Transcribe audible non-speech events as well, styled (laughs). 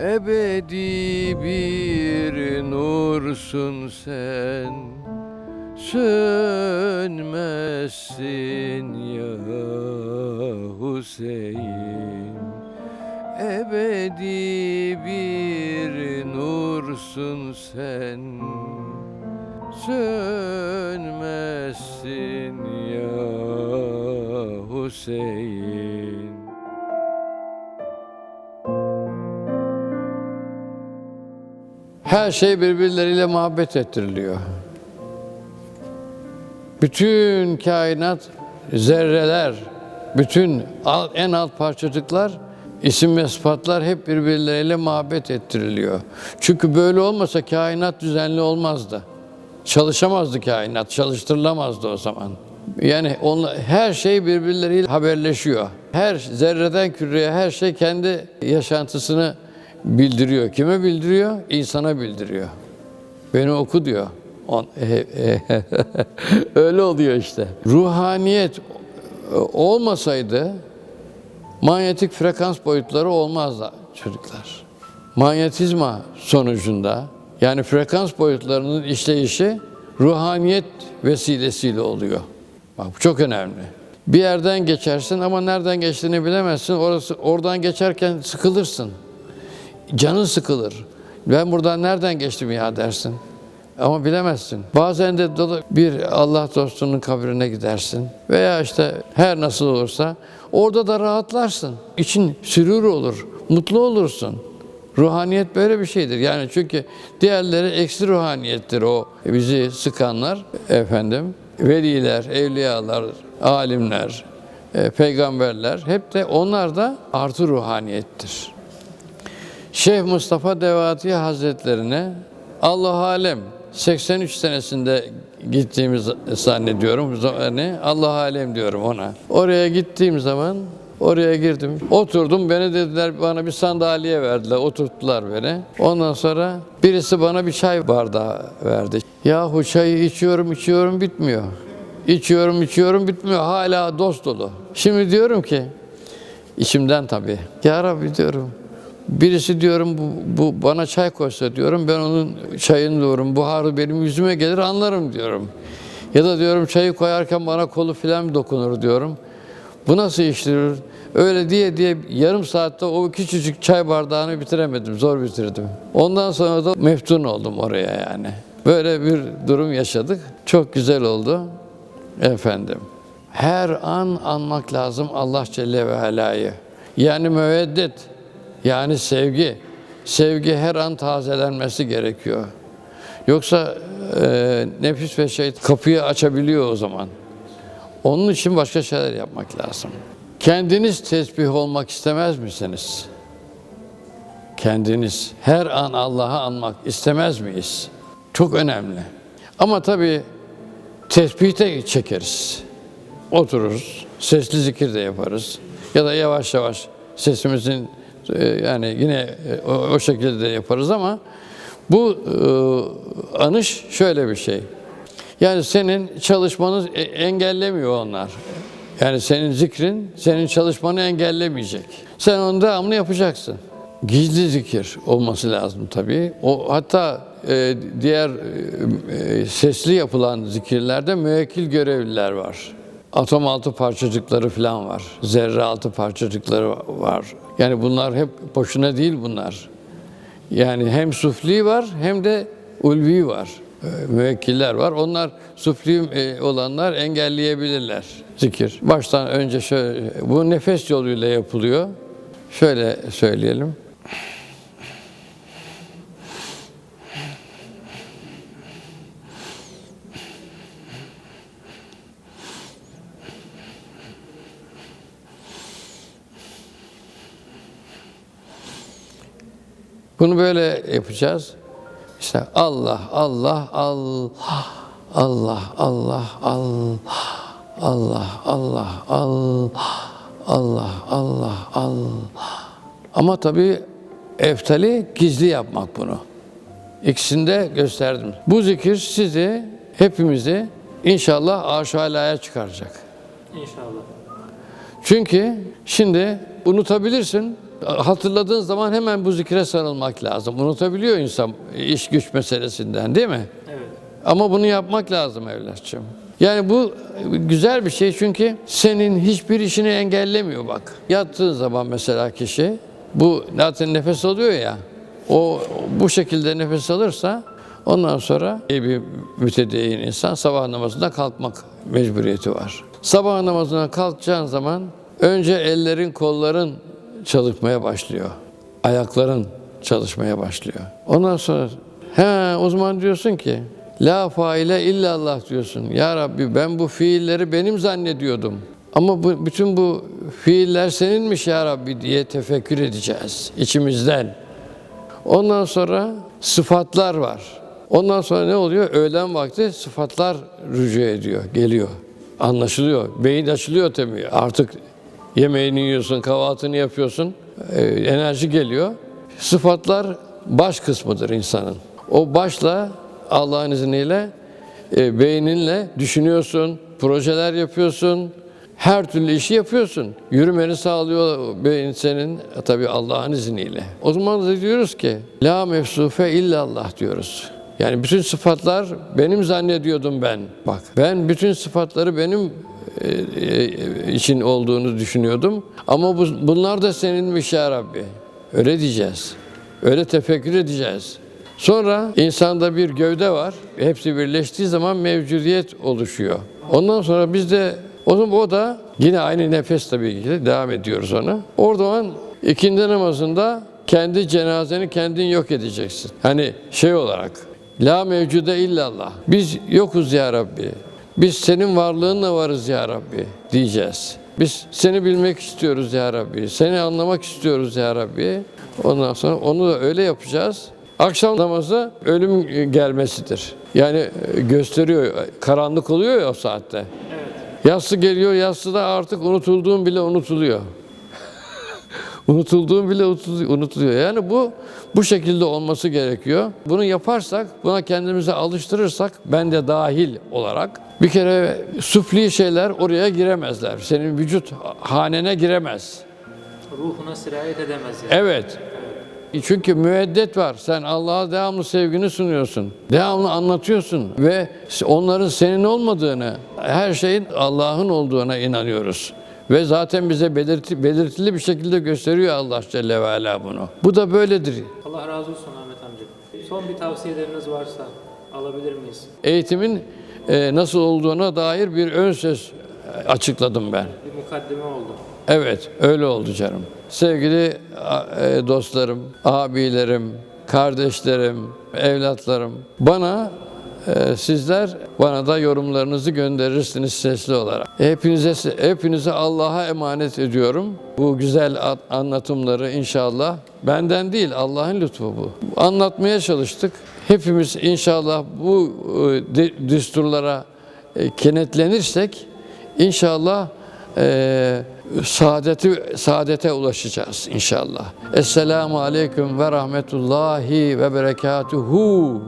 Ebedi bir nursun sen. Sönmezsin ya Hüseyin. Ebedi bir nursun sen. Sönmezsin ya Hüseyin Her şey birbirleriyle muhabbet ettiriliyor. Bütün kainat, zerreler, bütün en alt parçacıklar, isim ve sıfatlar hep birbirleriyle muhabbet ettiriliyor. Çünkü böyle olmasa kainat düzenli olmazdı. Çalışamazdı kainat, çalıştırılamazdı o zaman. Yani onlar, her şey birbirleriyle haberleşiyor. Her zerreden küreye her şey kendi yaşantısını bildiriyor. Kime bildiriyor? İnsana bildiriyor. Beni oku diyor. (laughs) Öyle oluyor işte. Ruhaniyet olmasaydı manyetik frekans boyutları olmazdı çocuklar. Manyetizma sonucunda yani frekans boyutlarının işleyişi ruhaniyet vesilesiyle oluyor. Bak bu çok önemli. Bir yerden geçersin ama nereden geçtiğini bilemezsin. Orası oradan geçerken sıkılırsın. Canın sıkılır. Ben buradan nereden geçtim ya dersin. Ama bilemezsin. Bazen de dolu- bir Allah dostunun kabrine gidersin. Veya işte her nasıl olursa orada da rahatlarsın. İçin sürur olur, mutlu olursun. Ruhaniyet böyle bir şeydir. Yani çünkü diğerleri eksi ruhaniyettir o bizi sıkanlar efendim. Veliler, evliyalar, alimler, e, peygamberler hep de onlar da artı ruhaniyettir. Şeyh Mustafa Devati Hazretlerine Allah alem 83 senesinde gittiğimiz zannediyorum. Yani Allah alem diyorum ona. Oraya gittiğim zaman oraya girdim. Oturdum. Beni dediler bana bir sandalye verdiler. Oturttular beni. Ondan sonra birisi bana bir çay bardağı verdi. Yahu çayı içiyorum içiyorum bitmiyor. İçiyorum içiyorum bitmiyor. Hala dost dolu. Şimdi diyorum ki İçimden tabii. Ya Rabbi diyorum. Birisi diyorum bu, bu bana çay koysa diyorum ben onun çayını diyorum buharı benim yüzüme gelir anlarım diyorum. Ya da diyorum çayı koyarken bana kolu filan dokunur diyorum. Bu nasıl iştir? Öyle diye diye yarım saatte o küçücük çay bardağını bitiremedim. Zor bitirdim. Ondan sonra da meftun oldum oraya yani. Böyle bir durum yaşadık. Çok güzel oldu. Efendim. Her an anmak lazım Allah Celle ve Ala'yı. Yani müveddet, yani sevgi. Sevgi her an tazelenmesi gerekiyor. Yoksa e, nefis ve şeytan kapıyı açabiliyor o zaman. Onun için başka şeyler yapmak lazım. Kendiniz tesbih olmak istemez misiniz? Kendiniz her an Allah'ı anmak istemez miyiz? Çok önemli. Ama tabii tesbih de çekeriz. Otururuz, sesli zikir de yaparız. Ya da yavaş yavaş sesimizin yani yine e, o, şekilde de yaparız ama bu e, anış şöyle bir şey. Yani senin çalışmanı e- engellemiyor onlar. Yani senin zikrin senin çalışmanı engellemeyecek. Sen onu devamlı yapacaksın. Gizli zikir olması lazım tabii. O hatta e, diğer e, sesli yapılan zikirlerde müekkil görevliler var. Atom altı parçacıkları falan var. Zerre altı parçacıkları var. Yani bunlar hep boşuna değil bunlar. Yani hem sufli var hem de ulvi var. Ee, Müvekkiller var. Onlar sufli e, olanlar engelleyebilirler zikir. Baştan önce şöyle, bu nefes yoluyla yapılıyor. Şöyle söyleyelim. Bunu böyle yapacağız. İşte Allah, Allah, Allah, Allah, Allah, Allah, Allah, Allah, Allah, Allah, Allah, Allah. Ama tabii eftali gizli yapmak bunu. İkisini de gösterdim. Bu zikir sizi, hepimizi inşallah aşağılaya çıkaracak. İnşallah. Çünkü şimdi unutabilirsin Hatırladığın zaman hemen bu zikre sarılmak lazım. Unutabiliyor insan iş güç meselesinden değil mi? Evet. Ama bunu yapmak lazım evlatçım. Yani bu güzel bir şey çünkü senin hiçbir işini engellemiyor bak. Yattığın zaman mesela kişi bu zaten nefes alıyor ya. O bu şekilde nefes alırsa ondan sonra iyi bir mütedeyyin insan sabah namazında kalkmak mecburiyeti var. Sabah namazına kalkacağın zaman önce ellerin kolların çalışmaya başlıyor. Ayakların çalışmaya başlıyor. Ondan sonra he o zaman diyorsun ki La faile illallah diyorsun. Ya Rabbi ben bu fiilleri benim zannediyordum. Ama bu, bütün bu fiiller seninmiş ya Rabbi diye tefekkür edeceğiz içimizden. Ondan sonra sıfatlar var. Ondan sonra ne oluyor? Öğlen vakti sıfatlar rücu ediyor, geliyor. Anlaşılıyor. Beyin açılıyor tabii. Artık yemeğini yiyorsun, kahvaltını yapıyorsun. e, enerji geliyor. Sıfatlar baş kısmıdır insanın. O başla Allah'ın izniyle e, beyninle düşünüyorsun, projeler yapıyorsun, her türlü işi yapıyorsun. Yürümeni sağlıyor beyin senin e, tabi Allah'ın izniyle. O zaman da diyoruz ki la mefsufe illallah diyoruz. Yani bütün sıfatlar benim zannediyordum ben. Bak ben bütün sıfatları benim için olduğunu düşünüyordum. Ama bu, bunlar da seninmiş ya Rabbi. Öyle diyeceğiz. Öyle tefekkür edeceğiz. Sonra insanda bir gövde var. Hepsi birleştiği zaman mevcudiyet oluşuyor. Ondan sonra biz de o zaman o da yine aynı nefes tabii ki de devam ediyoruz ona. Orada o an ikindi namazında kendi cenazeni kendin yok edeceksin. Hani şey olarak la mevcude illallah. Biz yokuz ya Rabbi. Biz senin varlığınla varız ya Rabbi diyeceğiz. Biz seni bilmek istiyoruz ya Rabbi. Seni anlamak istiyoruz ya Rabbi. Ondan sonra onu da öyle yapacağız. Akşam namazı ölüm gelmesidir. Yani e, gösteriyor, karanlık oluyor ya o saatte. Yassı geliyor, yassı artık unutulduğun bile unutuluyor. Unutulduğun bile unutuluyor-. Yani bu bu şekilde olması gerekiyor. Bunu yaparsak, buna kendimizi alıştırırsak, ben de dahil olarak bir kere sufli şeyler oraya giremezler. Senin vücut hanene giremez. Ruhuna sirayet edemez yani. Evet. Çünkü müeddet var. Sen Allah'a devamlı sevgini sunuyorsun. Devamlı anlatıyorsun ve onların senin olmadığını, her şeyin Allah'ın olduğuna inanıyoruz. Ve zaten bize belirti, belirtili bir şekilde gösteriyor Allah Celle ve Ala bunu. Bu da böyledir. Allah razı olsun Ahmet amca. Son bir tavsiyeleriniz varsa alabilir miyiz? Eğitimin e, nasıl olduğuna dair bir ön söz e, açıkladım ben. Bir mukaddime oldu. Evet, öyle oldu canım. Sevgili e, dostlarım, abilerim, kardeşlerim, evlatlarım, bana sizler bana da yorumlarınızı gönderirsiniz sesli olarak. Hepinize hepinize Allah'a emanet ediyorum. Bu güzel anlatımları inşallah benden değil Allah'ın lütfu bu. Anlatmaya çalıştık. Hepimiz inşallah bu e, düsturlara e, kenetlenirsek inşallah e, saadeti saadete ulaşacağız inşallah. Esselamu aleyküm ve rahmetullahi ve berekatuhu.